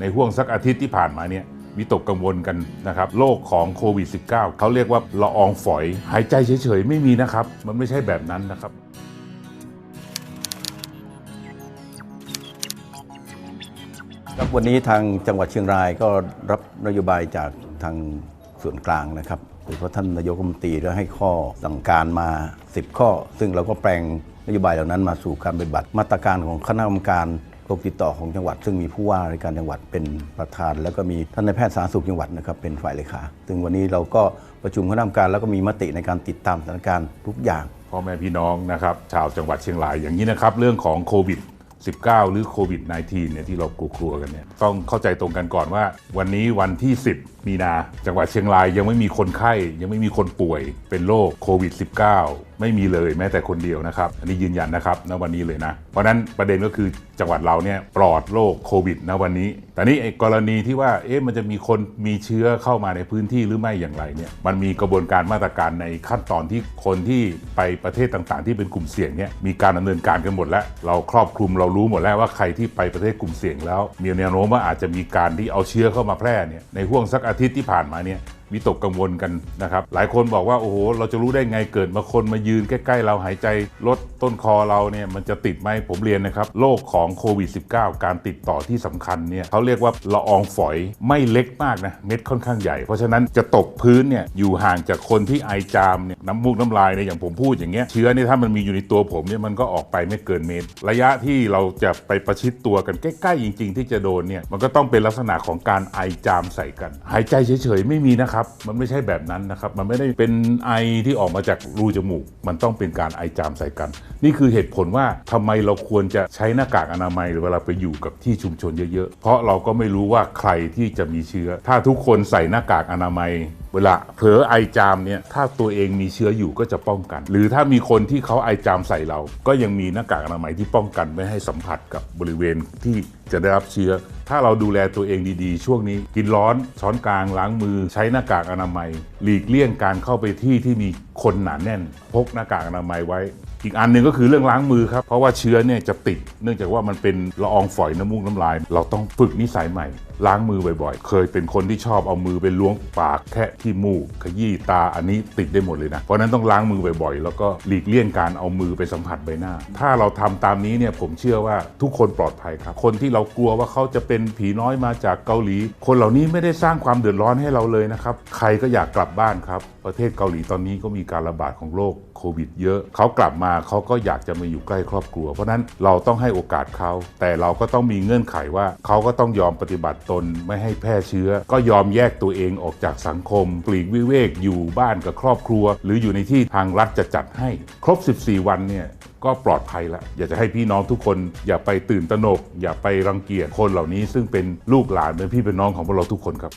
ในห่วงสักอาทิตย์ที่ผ่านมาเนี่ยวิตกกังวลกันนะครับโรคของโควิด -19 เขาเรียกว่าละอองฝอย หายใจเฉยๆ ไม่มีนะครับ มันไม่ใช่แบบนั้นนะครับ ครับวันนี้ทางจังหวัดเชียงรายก็รับนโยบายจากทางส่วนกลางนะครับโดยเฉพาะท่านนายกรัฐมนตรีได้ให้ข้อสั่งการมา 10 ข้อ ซึ่งเราก็แปลงนโยบายเหล่านั้นมาสู่การปฏิบัติมาตรการของคณะกรรมการ โรคติดต่อของจังหวัด ซึ่งมีผู้ว่าราชการจังหวัดเป็นประธาน แล้วก็มีท่านนายแพทย์สาธารณสุขจังหวัดนะครับเป็นฝ่ายเลขาซึ่งวันนี้เราก็ประชุมคณะกรรมการแล้วก็มีมติในการติดตามสถานการณ์ทุกอย่างพ่อแม่พี่น้องนะครับชาวจังหวัดเชียงรายอย่างนี้นะครับเรื่องของโควิด19 หรือโควิด -19 เนี่ยที่เรากลัวๆกันเนี่ยต้องเข้าใจตรงกันก่อนว่า วันนี้วันที่ 10 มีนาจังหวัดเชียงรายยังไม่มีคนไข้ ยังไม่มีคนป่วยเป็นโรคโควิด -19 ไม่มีเลยแม้แต่คนเดียวนะครับ อันนี้ยืนยันนะครับณวันนี้เลยนะ เพราะนั้นประเด็นก็คือจังหวัดเราเนี่ยปลอดโรคโควิดณวันนี้ แต่นี่กรณีที่ว่าเอ๊ะมันจะมีคนมีเชื้อเข้ามาในพื้นที่หรือไม่อย่างไรเนี่ยมันมีกระบวนการมาตรการในขั้นตอนที่คนที่ไปประเทศต่างๆ ที่เป็นกลุ่มเสี่ยงเนี่ยมีการดำเนินการกันหมดแล้ว เราครอบคลุมเรารู้หมดแล้วว่าใครที่ไปประเทศกลุ่มเสี่ยงแล้ว มีแนวโน้มว่าอาจจะมีการที่เอาเชื้อเข้ามาแพร่เนี่ยในห่วงสักอาทิตย์ที่ผ่านมาเนี่ย วิตกกังวลกันนะครับ หลายคนบอกว่าโอ้โหเราจะรู้ได้ไงเกิดมาคนมายืนใกล้ ๆ เราหายใจลดต้นคอเราเนี่ยมันจะติดไหมผมเรียนนะครับโรคของโควิด -19 การติดต่อที่สำคัญเนี่ยเขาเรียกว่าละอองฝอยไม่เล็กมากนะเม็ดค่อนข้างใหญ่ เพราะฉะนั้นจะตกพื้นเนี่ยอยู่ห่างจากคนที่ไอจามเนี่ยน้ำมูกน้ำลายเนี่ยอย่างผมพูดอย่างเงี้ยเชื้อเนี่ยถ้ามันมีอยู่ในตัวผมเนี่ยมันก็ออกไปไม่เกินเมตร ระยะที่เราจะไปประชิดตัวกันใกล้ๆจริง ๆ ที่จะโดนเนี่ยมันก็ต้องเป็นลักษณะของการไอจามใส่กัน หายใจเฉยๆไม่มีนะครับมันไม่ใช่แบบนั้นนะครับมันไม่ได้เป็นไอที่ออกมาจากรูจมูก มันต้องเป็นการไอจามใส่กัน นี่คือเหตุผลว่าทำไมเราควรจะใช้หน้ากากอนามัยเวลาไปอยู่กับที่ชุมชนเยอะๆ เพราะเราก็ไม่รู้ว่าใครที่จะมีเชื้อ ถ้าทุกคนใส่หน้ากากอนามัย เวลาเผลอไอจามเนี่ยถ้าตัวเองมีเชื้ออยู่ก็จะป้องกัน หรือถ้ามีคนที่เขาไอจามใส่เรา ก็ยังมีหน้ากากอนามัยที่ป้องกันไม่ให้สัมผัสกับบริเวณที่จะได้รับเชื้อ ถ้าเราดูแลตัวเองดีๆ ช่วงนี้ กินร้อนช้อนกลางล้างมือ ใช้หน้ากากอนามัย หลีกเลี่ยงการเข้าไปที่ที่มีคนหนาแน่น พกหน้ากากอนามัยไว้ อีกอันหนึ่งก็คือเรื่องล้างมือครับ เพราะว่าเชื้อเนี่ยจะติด เนื่องจากว่ามันเป็นละอองฝอยน้ำมูกน้ำลาย เราต้องฝึกนิสัยใหม่ ล้างมือบ่อยๆ เคยเป็นคนที่ชอบเอามือไปล้วงปากแค่ที่มูกขยี้ตาอันนี้ติดได้หมดเลยนะ เพราะนั้นต้องล้างมือบ่อยๆ แล้วก็หลีกเลี่ยงการเอามือไปสัมผัสใบหน้า ถ้าเราทำตามนี้เนี่ยผมเชื่อว่าทุกคนปลอดภัยครับ คนที่เรากลัวว่าเขาจะเป็นผีน้อยมาจากเกาหลี คนเหล่านี้ไม่ได้สร้างความเดือดร้อนให้เราเลยนะครับใครก็อยากกลับบ้านครับประเทศเกาหลีตอนนี้ก็มีการระบาดของโรคโควิด เยอะเขากลับมาเขาก็อยากจะมาอยู่ใกล้ครอบครัว เพราะนั้นเราต้องให้โอกาสเขา แต่เราก็ต้องมีเงื่อนไขว่าเขาก็ต้องยอมปฏิบัติตนไม่ให้แพร่เชื้อ ก็ยอมแยกตัวเองออกจากสังคมปลีกวิเวกอยู่บ้านกับครอบครัว หรืออยู่ในที่ทางรัฐจะจัดให้ ครบ 14 วันเนี่ยก็ปลอดภัยล้วอยากจะให้พี่น้องทุกคนอย่าไปตื่นตระหนก อย่าไปรังเกียจคนเหล่านี้ ซึ่งเป็นลูกหลานเป็นพี่เป็นน้องของพวกเราทุกคนครับ